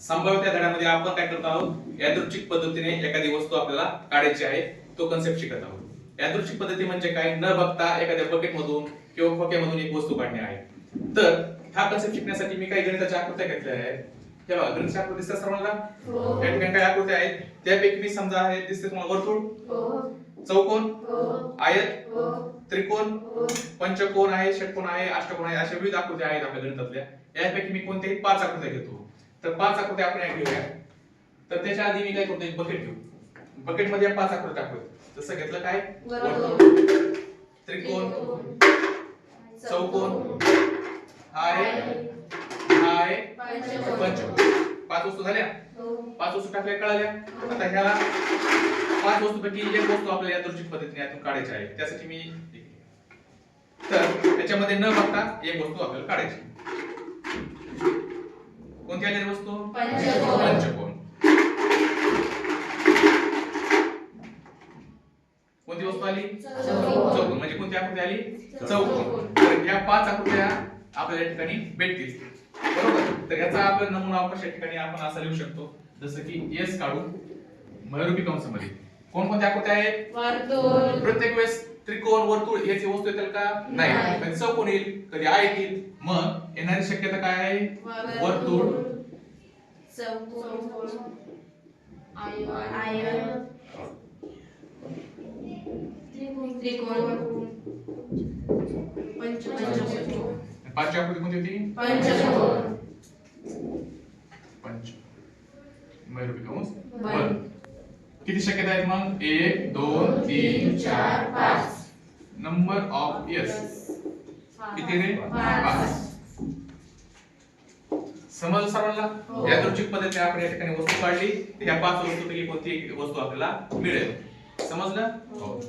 संभाव्यता धड्यामध्ये आपण काय करत आहोत? यादृच्छिक पद्धतीने एखादी वस्तू आपल्याला काढायची आहे तो कन्सेप्ट शिकत आहोत. यादृच्छिक पद्धती म्हणजे काय? न बघता एखाद्या बकेट मधून किंवा खोक्यामधून एक वस्तू काढणे आहे. तर हा कन्सेप्ट शिकण्यासाठी मी काही गणिताच्या आकृत्या घेतल्या आहेत. हे गणिताच्या आकृती दिसतात सर्वांना? या ठिकाणी काही आकृत्या आहेत? त्यापैकी मी समजा आहे दिसते तुम्हाला वर्तुळ? चौकोन? आयत? त्रिकोण? पंचकोन आहे षटकोन आहे अष्टकोन आहे अशा विविध आकृत्या आहेत आपल्या गणितातल्या. यापैकी मी कोणत्याही पाच आकृत्या घेतो. तर पाच आकृत्या आपण या घेऊया तर त्याच्या आधी मी काय करतो एक बकेट घेऊ. बकेटमध्ये पाच आकृत्या टाकूया. जसं घेतलं काय? त्रिकोण. चौकोन. पंचकोन. पाच वस्तू झाल्या? पाच वस्तू टाकल्या कळाल्या? आता ह्या पाच वस्तूपैकी एक वस्तू आपल्याला यादृच्छिक पद्धतीने यातून काढायची आहे. त्यासाठी मी तर त्याच्यामध्ये न बघता एक वस्तू आपल्याला काढायची कोणती आलेली वस्तू? पंचकोन. कोणती वस्तू आली? चौकोन. म्हणजे कोणती आकृती आली? चौकोन. या पाच आकृत्या आपल्याला या ठिकाणी भेटतील. बरोबर? तर याचा आपला नमुना अवकाश या ठिकाणी आपण असा लिहू शकतो. जसं की एस काढू मयुरुपी कंसामध्ये. कोणकोणत्या आकृत्या आहेत? प्रत्येक वेळेस त्रिकोण वर्तुळ याची वस्तू येतील का? नाही. नाही. कधी चौकोन येईल. कधी आयत येईल मग येणारी शक्यता काय आहे? वर्तुळ. चौकोन. आयत त्रिकोण पंचकोन. पाचवी आकृती कोणती होती? पंचकोन. पंच. मयुरुपी कंस बर. बर. किती शक्यता आहेत मग? एक दोन तीन चार पाच. नंबर ऑफ यस किती रे? पाच. समजलं सर्वांना? हो. यादृच्छिक पद्धतीने आपण या ठिकाणी वस्तू काढली. ह्या पाच वस्तूपैकी कोणती एक वस्तू आपल्याला मिळेल? समजलं? हो.